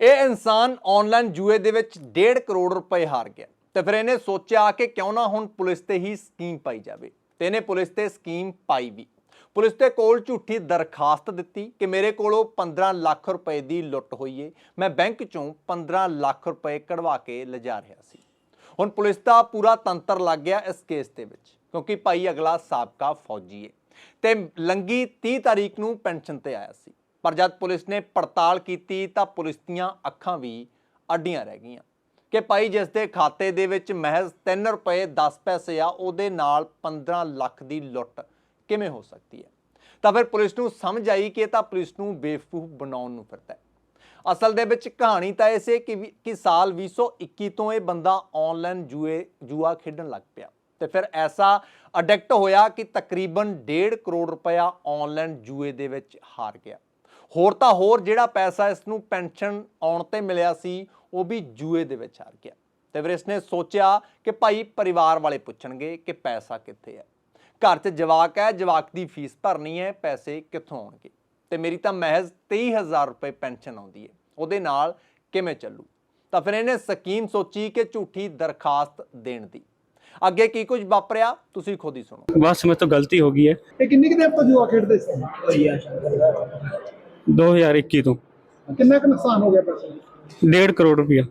ਇਹ ਇਨਸਾਨ ਆਨਲਾਈਨ ਜੂਏ ਦੇ ਵਿੱਚ 1.5 ਕਰੋੜ ਰੁਪਏ ਹਾਰ ਗਿਆ। ਤੇ ਫਿਰ ਇਹਨੇ ਸੋਚਿਆ ਕਿ ਕਿਉਂ ਨਾ ਹੁਣ ਪੁਲਿਸ ਤੇ ਹੀ ਸਕੀਮ ਪਾਈ ਜਾਵੇ। ਤੇ ਇਹਨੇ ਪੁਲਿਸ ਤੇ ਸਕੀਮ ਪਾਈ ਵੀ। ਪੁਲਿਸ ਦੇ ਕੋਲ ਝੂਠੀ ਦਰਖਾਸਤ ਦਿੱਤੀ ਕਿ ਮੇਰੇ ਕੋਲੋਂ 15 ਲੱਖ ਰੁਪਏ ਦੀ ਲੁੱਟ ਹੋਈ ਏ। ਮੈਂ ਬੈਂਕ ਚੋਂ 15 ਲੱਖ ਰੁਪਏ ਕਢਵਾ ਕੇ ਲਿਜਾ ਰਿਹਾ ਸੀ। ਹੁਣ ਪੁਲਿਸ ਦਾ ਪੂਰਾ ਤੰਤਰ ਲੱਗ ਗਿਆ ਇਸ ਕੇਸ ਦੇ ਵਿੱਚ, ਕਿਉਂਕਿ ਭਾਈ ਅਗਲਾ ਸਾਬਕਾ ਫੌਜੀ ਏ। ਤੇ ਲੰਗੀ 30 ਤਾਰੀਖ ਨੂੰ ਪੈਨਸ਼ਨ ਤੇ ਆਇਆ ਸੀ। ਪਰ ਜਦ ਪੁਲਿਸ ਨੇ ਪੜਤਾਲ ਕੀਤੀ ਤਾਂ ਪੁਲਿਸ ਦੀਆਂ ਅੱਖਾਂ ਵੀ ਅੱਡੀਆਂ ਰਹਿ ਗਈਆਂ ਕਿ ਭਾਈ ਜਿਸ ਦੇ ਖਾਤੇ ਦੇ ਵਿੱਚ ਮਹਿਜ਼ 3 ਰੁਪਏ 10 ਪੈਸੇ ਆ, ਉਹਦੇ ਨਾਲ 15 ਲੱਖ ਦੀ ਲੁੱਟ ਕਿਵੇਂ ਹੋ ਸਕਦੀ ਹੈ? ਤਾਂ ਫਿਰ ਪੁਲਿਸ ਨੂੰ ਸਮਝ ਆਈ ਕਿ ਤਾਂ ਪੁਲਿਸ ਨੂੰ ਬੇਵਕੂਫ ਬਣਾਉਣ ਨੂੰ ਫਿਰਦਾ ਅਸਲ ਦੇ ਵਿੱਚ ਕਹਾਣੀ ਤਾਂ ਇਹ ਸੀ ਕਿ ਵੀ- ਕਿ ਸਾਲ 2021 ਤੋਂ ਇਹ ਬੰਦਾ ਆਨਲਾਈਨ ਜੂਏ, ਜੂਆ ਖੇਡਣ ਲੱਗ ਪਿਆ ਤੇ ਫਿਰ ਐਸਾ ਅਡਿਕਟ ਹੋਇਆ ਕਿ ਤਕਰੀਬਨ 1.5 ਕਰੋੜ ਰੁਪਇਆ ਆਨਲਾਈਨ ਜੂਏ ਦੇ ਵਿੱਚ ਹਾਰ ਗਿਆ। ਹੋਰ ਤਾਂ ਹੋਰ ਜਿਹੜਾ ਪੈਸਾ ਇਸ ਨੂੰ ਪੈਨਸ਼ਨ ਆਉਣ ਤੇ ਮਿਲਿਆ ਸੀ ਉਹ ਵੀ ਜੂਏ ਦੇ ਵਿੱਚ ਹਾਰ ਗਿਆ। ਤੇ ਫਿਰ ਇਸਨੇ ਸੋਚਿਆ ਕਿ ਭਾਈ ਪਰਿਵਾਰ ਵਾਲੇ ਪੁੱਛਣਗੇ ਕਿ ਪੈਸਾ ਕਿੱਥੇ ਹੈ। ਘਰ 'ਚ ਜਵਾਕ ਹੈ ਜਵਾਕ ਦੀ ਫੀਸ ਭਰਨੀ ਹੈ ਪੈਸੇ ਕਿੱਥੋਂ ਆਉਣਗੇ? ਤੇ ਮੇਰੀ ਤਾਂ ਮਹਿਜ਼ 23000 ਰੁਪਏ ਪੈਨਸ਼ਨ ਆਉਂਦੀ ਹੈ। ਉਹਦੇ ਨਾਲ ਕਿਵੇਂ ਚੱਲੂ? ਤਾਂ ਫਿਰ ਇਹਨੇ ਸਕੀਮ ਸੋਚੀ ਕਿ ਝੂਠੀ ਦਰਖਾਸਤ ਦੇਣ ਦੀ। ਅੱਗੇ ਕੀ ਕੁਝ ਵਾਪਰਿਆ ਤੁਸੀਂ ਖੁਦ ਹੀ ਸੁਣੋ। ਬਸ ਮੇਰੇ ਤੋਂ ਗਲਤੀ ਹੋ ਗਈ ਹੈ। ਇਹ ਕਿੰਨੀ ਕੁ ਦੇਰ ਤੋਂ ਜੂਆ ਖੇਡਦੇ ਸੀ? 2021 ਤੋਂ। ਕਿੰਨਾ ਕੁ ਨੁਕਸਾਨ ਹੋ ਗਿਆ ਪੈਸੇ ਦਾ? 1.5 ਕਰੋੜ ਰੁਪਇਆ।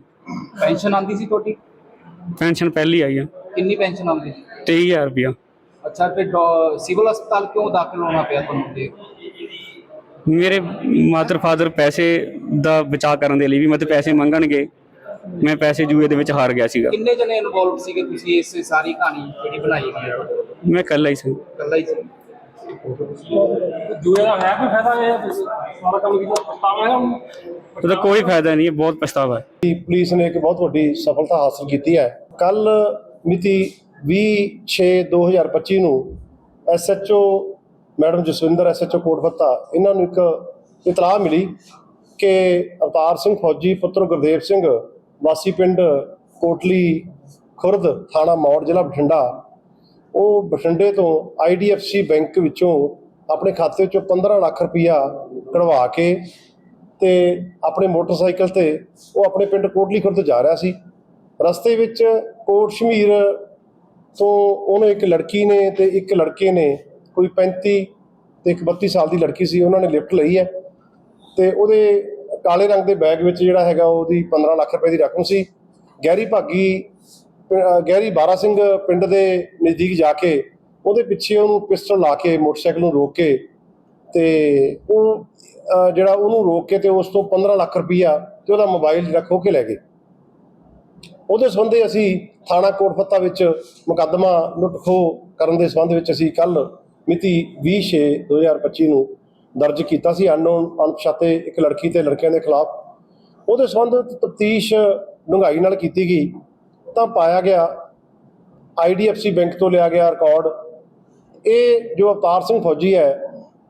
ਪੈਨਸ਼ਨ ਆਉਂਦੀ ਸੀ ਤੁਹਾਡੀ? ਪੈਨਸ਼ਨ ਪਹਿਲੀ ਆਈ ਆ। ਕਿੰਨੀ ਪੈਨਸ਼ਨ ਆਉਂਦੀ ਸੀ? 23000 ਰੁਪਇਆ। ਅੱਛਾ ਫਿਰ ਡੋ- ਸਿਵਲ ਹਸਪਤਾਲ ਕਿਉਂ ਦਾਖਲ ਹੋਣਾ ਪਿਆ ਤੁਹਾਨੂੰ ਤੇ? ਮੇਰੇ ਮਾਤਰ ਫਾਦਰ ਪੈਸੇ ਦਾ ਬਚਾਅ ਕਰਨ ਦੇ ਲਈ ਵੀ ਮਤੇ ਪੈਸੇ ਮੰਗਣਗੇ। ਮੈਂ ਪੈਸੇ ਜੂਏ ਦੇ ਵਿੱਚ ਹਾਰ ਗਿਆ ਸੀਗਾ। ਕਿੰਨੇ ਜਣੇ ਇਨਵੋਲਵ ਸੀਗੇ ਤੁਸੀਂ ਇਸ ਸਾਰੀ ਕਹਾਣੀ ਜਿਹੜੀ ਬਣਾਈ ਗਈ ਹੈ? ਮੈਂ ਇਕੱਲਾ ਹੀ ਸੀ। ਇਕੱਲਾ ਹੀ ਸੀ। ਜੂਏ ਦਾ ਹੈ ਕੋਈ ਫਾਇਦਾ ਇਹ ਸਾਰਾ ਕੰਮ ਕੀਤਾ ਪਛਤਾਵਾ ਹੈ ਉਹਦਾ ਕੋਈ ਫਾਇਦਾ ਨਹੀਂ ਹੈ, ਬਹੁਤ ਪਛਤਾਵਾ ਹੈ। ਪੁਲਿਸ ਨੇ ਇੱਕ ਬਹੁਤ ਵੱਡੀ ਸਫਲਤਾ ਹਾਸਲ ਕੀਤੀ ਹੈ। ਕੱਲ ਮਿਤੀ 20/6/2025 ਨੂੰ SHO madam Jaswinder SHO Kotfatta ਇਹਨਾਂ ਨੂੰ ਇੱਕ ਇਤਲਾਹ ਮਿਲੀ ਕਿ ਅਵਤਾਰ ਸਿੰਘ ਫੌਜੀ, ਪੁੱਤਰ ਗੁਰਦੇਵ ਸਿੰਘ, ਵਾਸੀ ਪਿੰਡ ਕੋਟਲੀ ਖੁਰਦ, ਥਾਣਾ ਮੌੜ, ਜ਼ਿਲ੍ਹਾ ਬਠਿੰਡਾ ਉਹ ਬਠਿੰਡੇ ਤੋਂ ਆਈਡੀਐਫਸੀ ਬੈਂਕ ਵਿੱਚੋਂ ਆਪਣੇ ਖਾਤੇ ਵਿੱਚੋਂ 15 ਲੱਖ ਰੁਪਇਆ ਕਢਵਾ ਕੇ ਤੇ ਆਪਣੇ ਮੋਟਰਸਾਈਕਲ ਤੇ ਉਹ ਆਪਣੇ ਪਿੰਡ ਕੋਟਲੀ ਖੁਰਦ ਜਾ ਰਿਹਾ ਸੀ। ਰਸਤੇ ਵਿੱਚ ਕੋਟ ਸ਼ਮੀਰ ਤੋਂ ਉਹਨੂੰ ਇੱਕ ਲੜਕੀ ਨੇ ਤੇ ਇੱਕ ਲੜਕੇ ਨੇ, ਕੋਈ 35 ਤੇ ਇੱਕ 32 ਸਾਲ ਦੀ ਲੜਕੀ ਸੀ, ਉਹਨਾਂ ਨੇ ਲਿਫਟ ਲਈ ਹੈ ਤੇ ਉਹਦੇ ਕਾਲੇ ਰੰਗ ਦੇ ਬੈਗ ਵਿੱਚ ਜਿਹੜਾ ਹੈਗਾ ਉਹਦੀ 15 ਲੱਖ ਰੁਪਏ ਦੀ ਰਕਮ ਸੀ। ਗਹਿਰੀ ਭਾਗੀ ਗਹਿਰੀ ਬਾਰਾ ਸਿੰਘ ਪਿੰਡ ਦੇ ਨਜ਼ਦੀਕ ਜਾ ਕੇ ਉਹਦੇ ਪਿੱਛੇ ਉਹਨੂੰ ਪਿਸਟਲ ਲਾ ਕੇ, ਮੋਟਰਸਾਈਕਲ ਨੂੰ ਰੋਕ ਕੇ ਤੇ ਉਹ ਜਿਹੜਾ ਉਹਨੂੰ ਰੋਕ ਕੇ ਤੇ ਉਸ ਤੋਂ 15 ਲੱਖ ਰੁਪਈਆ ਤੇ ਉਹਦਾ ਮੋਬਾਈਲ ਜਿਹੜਾ ਖੋ ਕੇ ਲੈ ਗਏ। ਉਹਦੇ ਸੰਬੰਧੀ ਅਸੀਂ ਥਾਣਾ ਕੋਟਫੱਤਾ ਵਿੱਚ ਮੁਕੱਦਮਾ ਲੁੱਟ ਖੋਹ ਕਰਨ ਦੇ ਸੰਬੰਧ ਵਿੱਚ ਅਸੀਂ ਕੱਲ ਮਿਤੀ 20/6/2025 ਨੂੰ ਦਰਜ ਕੀਤਾ ਸੀ। ਅਨਨੋਨ ਅਣਪਛਾਤੇ ਇੱਕ ਲੜਕੀ ਤੇ ਲੜਕਿਆਂ ਦੇ ਖਿਲਾਫ। ਉਹਦੇ ਸੰਬੰਧ ਤਫਤੀਸ਼ ਡੂੰਘਾਈ ਨਾਲ ਕੀਤੀ ਗਈ। ਤਾਂ ਪਾਇਆ ਗਿਆ। ਆਈਡੀਐਫਸੀ ਬੈਂਕ ਤੋਂ ਲਿਆ ਗਿਆ ਰਿਕਾਰਡ ਇਹ ਜੋ ਅਵਤਾਰ ਸਿੰਘ ਫੌਜੀ ਹੈ,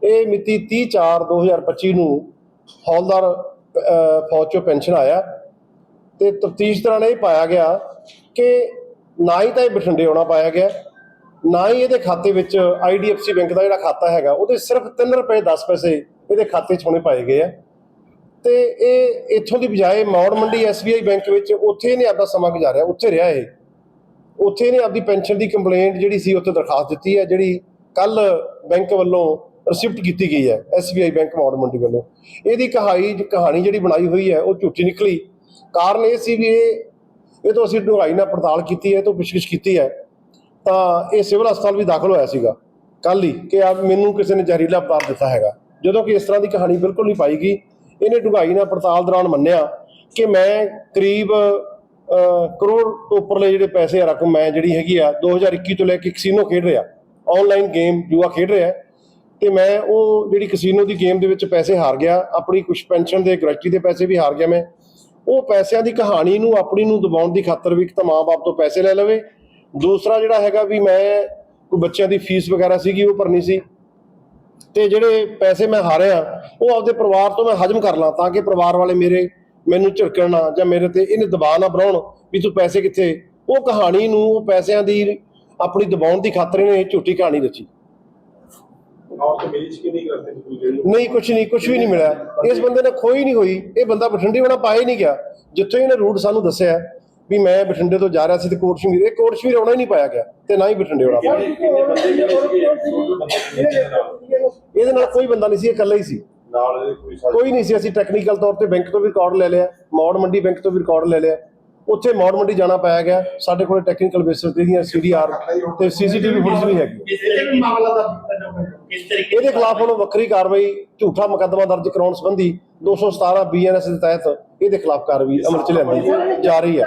ਇਹ ਮਿਤੀ 30/4/2025 ਨੂੰ ਹੌਲਦਾਰ ਫੌਜ ਚੋਂ ਪੈਨਸ਼ਨ ਆਇਆ। ਤੇ ਤਫਤੀਸ਼ ਦੌਰਾਨ ਇਹ ਪਾਇਆ ਗਿਆ ਕਿ ਨਾ ਹੀ ਤਾਂ ਇਹ ਬਠਿੰਡੇ ਆਉਣਾ ਪਾਇਆ ਗਿਆ, ਨਾ ਹੀ ਇਹਦੇ ਖਾਤੇ ਵਿੱਚ ਆਈਡੀਐਫਸੀ ਬੈਂਕ ਦਾ ਜਿਹੜਾ ਖਾਤਾ ਹੈਗਾ, ਉਹਦੇ ਸਿਰਫ 3 ਰੁਪਏ 10 ਪੈਸੇ ਇਹਦੇ ਖਾਤੇ 'ਚ ਹੋਣੇ ਪਾਏ ਗਏ ਆ। ਤੇ ਇਹ ਇੱਥੋਂ ਦੀ ਬਜਾਏ ਮੌੜ ਮੰਡੀ ਐਸਬੀਆਈ ਬੈਂਕ ਵਿੱਚ ਉੱਥੇ ਇਹਨੇ ਆਪਦਾ ਸਮਾਂ ਗੁਜ਼ਾਰਿਆ, ਉੱਥੇ ਰਿਹਾ ਇਹ। ਉੱਥੇ ਇਹਨੇ ਆਪਦੀ ਪੈਨਸ਼ਨ ਦੀ ਕੰਪਲੇਂਟ ਜਿਹੜੀ ਸੀ ਉੱਥੇ ਦਰਖਾਸਤ ਦਿੱਤੀ ਹੈ, ਜਿਹੜੀ ਕੱਲ ਬੈਂਕ ਵੱਲੋਂ ਰਿਸਿਪਟ ਕੀਤੀ ਗਈ ਹੈ ਐਸਬੀਆਈ ਬੈਂਕ ਮੌੜ ਮੰਡੀ ਵੱਲੋਂ। ਇਹਦੀ ਕਹਾਣੀ ਕਹਾਣੀ ਜਿਹੜੀ ਬਣਾਈ ਹੋਈ ਹੈ, ਉਹ ਝੂਠੀ ਨਿਕਲੀ। ਕਾਰਨ ਇਹ ਸੀ ਵੀ ਇਹ ਇਹ ਤੋਂ ਅਸੀਂ ਡੂੰਘਾਈ ਨਾਲ ਪੜਤਾਲ ਕੀਤੀ ਹੈ, ਇਹ ਤੋਂ ਪੁੱਛਗਿੱਛ ਕੀਤੀ ਹੈ। ਤਾਂ ਇਹ ਸਿਵਲ ਹਸਪਤਾਲ ਵੀ ਦਾਖਲ ਹੋਇਆ ਸੀਗਾ। ਕੱਲ ਹੀ ਕਿ ਆ ਮੈਨੂੰ ਕਿਸੇ ਨੇ ਜ਼ਹਿਰੀਲਾ ਪਦਾਰਥ ਦਿੱਤਾ ਹੈਗਾ। ਜਦੋਂ ਕਿ ਇਸ ਤਰ੍ਹਾਂ ਦੀ ਕਹਾਣੀ ਬਿਲਕੁਲ ਨਹੀਂ ਪਾਈ ਗਈ। ਇਹਨੇ ਡੂੰਘਾਈ ਨਾਲ ਪੜਤਾਲ ਦੌਰਾਨ ਮੰਨਿਆ ਕਿ ਮੈਂ ਕਰੀਬ ਕਰੋੜ ਤੋਂ ਉੱਪਰਲੇ ਜਿਹੜੇ ਪੈਸੇ ਆ, ਰਕਮ ਮੈਂ ਜਿਹੜੀ ਹੈਗੀ ਆ 2021 ਤੋਂ ਲੈ ਕੇ ਕਸੀਨੋ ਖੇਡ ਰਿਹਾ। ਆਨਲਾਈਨ ਗੇਮ ਜੂਆ ਖੇਡ ਰਿਹਾ। ਤੇ ਮੈਂ ਉਹ ਜਿਹੜੀ ਕਸੀਨੋ ਦੀ ਗੇਮ ਦੇ ਵਿੱਚ ਪੈਸੇ ਹਾਰ ਗਿਆ, ਆਪਣੀ ਕੁਝ ਪੈਨਸ਼ਨ ਦੇ ਗ੍ਰੈਚੁਟੀ ਦੇ ਪੈਸੇ ਵੀ ਹਾਰ ਗਿਆ ਮੈਂ। ਉਹ ਪੈਸਿਆਂ ਦੀ ਕਹਾਣੀ ਨੂੰ, ਆਪਣੀ ਨੂੰ ਦਬਾਉਣ ਦੀ ਖਾਤਰ ਵੀ ਇੱਕ ਤਾਂ ਮਾਂ-ਬਾਪ ਤੋਂ ਪੈਸੇ ਲੈ ਲਵੇ। ਦੂਸਰਾ ਜਿਹੜਾ ਹੈਗਾ ਵੀ ਮੈਂ, ਕੋਈ ਬੱਚਿਆਂ ਦੀ ਫੀਸ ਵਗੈਰਾ ਸੀਗੀ, ਉਹ ਭਰਨੀ ਸੀ। ਤੇ ਜਿਹੜੇ ਪੈਸੇ ਮੈਂ ਹਾਰਿਆ ਉਹ ਆਪਦੇ ਪਰਿਵਾਰ ਤੋਂ ਮੈਂ ਹਜਮ ਕਰ ਲਾਂ ਤਾਂ ਕਿ ਪਰਿਵਾਰ ਵਾਲੇ ਮੇਰੇ ਮੈਨੂੰ ਝਿੜਕਣ ਨਾ ਜਾਂ ਮੇਰੇ ਤੇ ਇਹਨੇ ਦਬਾਅ ਨਾ ਬਣਾਉਣ ਵੀ ਤੂੰ ਪੈਸੇ ਕਿੱਥੇ? ਉਹ ਕਹਾਣੀ ਨੂੰ ਉਹ ਪੈਸਿਆਂ ਦੀ ਆਪਣੀ ਦਬਾਉਣ ਦੀ ਖਾਤਰ ਇਹਨੇ ਇਹ ਝੂਠੀ ਕਹਾਣੀ ਰਚੀ ਨਹੀਂ ਕੁਝ ਨਹੀਂ ਕੁਝ ਵੀ ਨਹੀਂ ਮਿਲਿਆ। ਇਸ ਬੰਦੇ ਨੇ ਖੋਈ ਨਹੀਂ ਹੋਈ। ਇਹ ਬੰਦਾ ਬਠਿੰਡੇ ਹੋਣਾ ਪਾਇਆ ਹੀ ਨਹੀਂ ਗਿਆ। ਜਿੱਥੇ ਇਹਨੇ ਰੂਟ ਸਾਨੂੰ ਦੱਸਿਆ ਵੀ ਮੈਂ ਬਠਿੰਡੇ ਤੋਂ ਜਾ ਰਿਹਾ ਸੀ ਤੇ ਕੋਟ ਸ਼ਮੀਰ ਇਹ ਕੋਟ ਸ਼ਮੀਰ ਆਉਣਾ ਹੀ ਨਹੀਂ ਪਾਇਆ ਗਿਆ ਤੇ ਨਾ ਹੀ ਬਠਿੰਡੇ ਪਾਇਆ। ਇਹਦੇ ਨਾਲ ਕੋਈ ਬੰਦਾ ਨਹੀਂ ਸੀ ਇਹ ਇਕੱਲਾ ਹੀ ਸੀ। ਕੋਈ ਨਹੀਂ ਸੀ ਅਸੀਂ ਟੈਕਨੀਕਲ ਤੌਰ ਤੇ ਬੈਂਕ ਤੋਂ ਵੀ ਰਿਕਾਰਡ ਲੈ ਲਿਆ ਮੌੜ ਮੰਡੀ ਬੈਂਕ ਤੋਂ ਵੀ ਰਿਕਾਰਡ ਲੈ ਲਿਆ। ਉੱਥੇ ਮੌੜ ਮੰਡੀ ਜਾਣਾ ਪਾਇਆ ਗਿਆ। ਸਾਡੇ ਕੋਲ ਟੈਕਨੀਕਲ ਬੇਸਿਸ ਤੇ ਦੀਆਂ ਸੀਡੀਆਰ ਤੇ ਸੀਸੀਟੀਵੀ ਫੁਟੇਜ ਵੀ ਹੈਗੀ। ਇਹਦੇ ਖਿਲਾਫ ਹੁਣ ਵੱਖਰੀ ਕਾਰਵਾਈ ਝੂਠਾ ਮੁਕੱਦਮਾ ਦਰਜ ਕਰਾਉਣ ਸੰਬੰਧੀ 217 ਬੀਐਨਐਸ ਦੇ ਤਹਿਤ ਇਹਦੇ ਖਿਲਾਫ ਕਾਰਵਾਈ ਅਮਲ ਚ ਲਿਆਂਦੀ ਜਾ ਰਹੀ ਹੈ।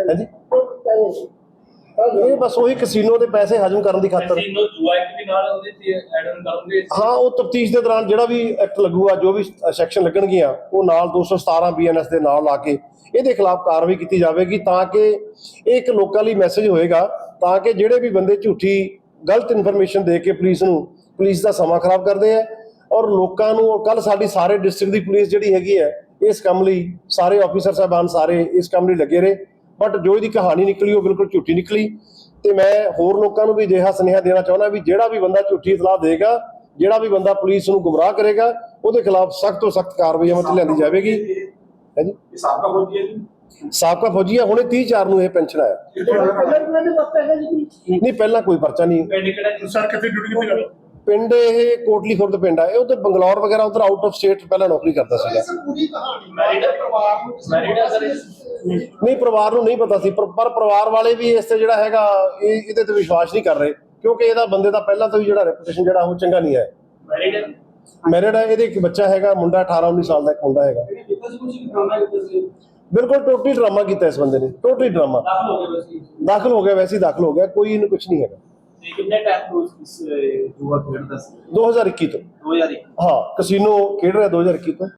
ਹਾਂਜੀ। ਇਹ ਬਸ ਉਹੀ ਕਸੀਨੋ ਦੇ ਪੈਸੇ ਹਜਮ ਕਰਨ ਦੀ ਖਾਤਰ। ਤੀਨੋਂ ਜੂਆ ਇੱਕ ਵੀ ਨਾਲ ਉਹਦੇ ਤੇ ਐਡ ਆਨ ਕਰੋਗੇ ਹਾਂ ਉਹ ਤਫਤੀਸ਼ ਦੇ ਦੌਰਾਨ ਜਿਹੜਾ ਵੀ ਐਕਟ ਲੱਗੂਗਾ ਜੋ ਵੀ ਸੈਕਸ਼ਨ ਲੱਗਣਗੀਆਂ ਉਹ ਨਾਲ 217 ਬੀਐਨਐਸ ਦੇ ਨਾਲ ਲਾ ਕੇ ਇਹਦੇ ਖਿਲਾਫ ਕਾਰਵਾਈ ਕੀਤੀ ਜਾਵੇਗੀ ਤਾਂ ਕਿ ਇਹ ਇੱਕ ਲੋਕਾਂ ਲਈ ਮੈਸੇਜ ਹੋਏਗਾ ਤਾਂ ਕਿ ਜਿਹੜੇ ਵੀ ਬੰਦੇ ਝੂਠੀ ਗਲਤ ਇਨਫੋਰਮੇਸ਼ਨ ਦੇ ਕੇ ਪੁਲਿਸ ਨੂੰ ਪੁਲਿਸ ਦਾ ਸਮਾਂ ਖਰਾਬ ਕਰਦੇ ਆ ਔਰ ਲੋਕਾਂ ਨੂੰ ਕੱਲ ਸਾਡੀ ਸਾਰੇ ਡਿਸਟ੍ਰਿਕਟ ਦੀ ਪੁਲਿਸ ਜਿਹੜੀ ਹੈਗੀ ਹੈ ਇਸ ਕੰਮ ਲਈ ਸਾਰੇ ਆਫੀਸਰ ਸਾਹਿਬਾਨ ਸਾਰੇ ਇਸ ਕੰਮ ਲਈ ਲੱਗੇ ਰਹੇ। ਬਟ ਜੋ ਇਹਦੀ ਕਹਾਣੀ ਨਿਕਲੀ ਉਹ ਬਿਲਕੁਲ ਝੂਠੀ ਨਿਕਲੀ। ਤੇ ਮੈਂ ਹੋਰ ਲੋਕਾਂ ਨੂੰ ਵੀ ਅਜਿਹਾ ਸੁਨੇਹਾ ਦੇਣਾ ਚਾਹੁੰਦਾ ਵੀ ਜਿਹੜਾ ਵੀ ਬੰਦਾ ਝੂਠੀ ਇਤਲਾਹ ਦੇਗਾ ਜਿਹੜਾ ਵੀ ਬੰਦਾ ਪੁਲਿਸ ਨੂੰ ਗੁੰਮਰਾਹ ਕਰੇਗਾ ਉਹਦੇ ਖਿਲਾਫ ਸਖਤ ਤੋਂ ਸਖਤ ਕਾਰਵਾਈ ਅਮਲ 'ਚ ਲਿਆਂਦੀ ਜਾਵੇਗੀ। ਹੈ ਜੀ। ਸਾਬਕਾ ਫੌਜੀ ਹੈ ਜੀ। ਸਾਬਕਾ ਫੌਜੀ ਹੈ ਹੁਣੇ 30 ਚਾਰ ਨੂੰ ਇਹ ਪੈਨਸ਼ਨ ਆਇਆ। ਨਹੀਂ ਪਹਿਲਾਂ ਕੋਈ ਪਰਚਾ ਨਹੀਂ। ਸਰ ਕਿੱਥੇ ਡਿਊਟੀ ਕਿੱਥੇ ਕਰਦਾ ਪਿੰਡ ਇਹ ਕੋਟਲੀ ਖੁਰਦ ਪਿੰਡ ਆ ਇਹ ਉਧਰ ਬੰਗਲੌਰ ਵਗੈਰਾ ਉਧਰ ਆਊਟ ਆਫ ਸਟੇਟ ਪਹਿਲਾਂ ਨੌਕਰੀ ਕਰਦਾ ਸੀਗਾ। ਪੂਰੀ ਕਹਾਣੀ। ਮੈਰਿਡ ਪਰਿਵਾਰ ਨੂੰ ਮੈਰਿਡ ਆ ਸਰ। ਨਹੀਂ ਪਰਿਵਾਰ ਨੂੰ ਨਹੀਂ ਪਤਾ ਸੀ ਪਰ ਪਰ ਪਰਿਵਾਰ ਵਾਲੇ ਵੀ ਇਸ ਤੇ ਜਿਹੜਾ ਹੈਗਾ ਇਹ ਇਹਦੇ ਤੇ ਵਿਸ਼ਵਾਸ ਨਹੀਂ ਕਰ ਰਹੇ ਕਿਉਂਕਿ ਇਹਦਾ ਬੰਦੇ ਦਾ ਪਹਿਲਾਂ ਤੋਂ ਹੀ ਜਿਹੜਾ ਰੈਪੂਟੇਸ਼ਨ ਜਿਹੜਾ ਉਹ ਚੰਗਾ ਨਹੀਂ ਹੈ। ਮੈਰਿਡ ਮੈਰਿਡ ਹੈ ਇਹਦੇ ਇੱਕ ਬੱਚਾ ਹੈਗਾ ਮੁੰਡਾ 18 19 ਸਾਲ ਦਾ ਇੱਕ ਮੁੰਡਾ ਹੈਗਾ। ਬਿਲਕੁਲ ਟੋਟਲੀ ਡਰਾਮਾ ਕੀਤਾ ਇਸ ਬੰਦੇ ਨੇ ਟੋਟਲੀ ਡਰਾਮਾ ਦਾਖਲ ਹੋ ਬਸ ਜੀ। ਦਾਖਲ ਹੋ ਗਿਆ ਵੈਸੇ ਹੀ ਦਾਖਲ ਹੋ ਗਿਆ ਕੋਈ ਇਹਨੂੰ ਕੁਝ ਨਹੀਂ ਹੈਗਾ। ਤੇ ਕਿੰਨੇ ਟਾਈਮ ਤੋਂ ਇਸ ਜੂਆ ਖੇਡਦਾ ਸੀ? 2021 ਤੋਂ। 2001 ਹਾਂ ਕਸੀਨੋ ਖੇਡ ਰਿਹਾ 2021 ਤੋਂ।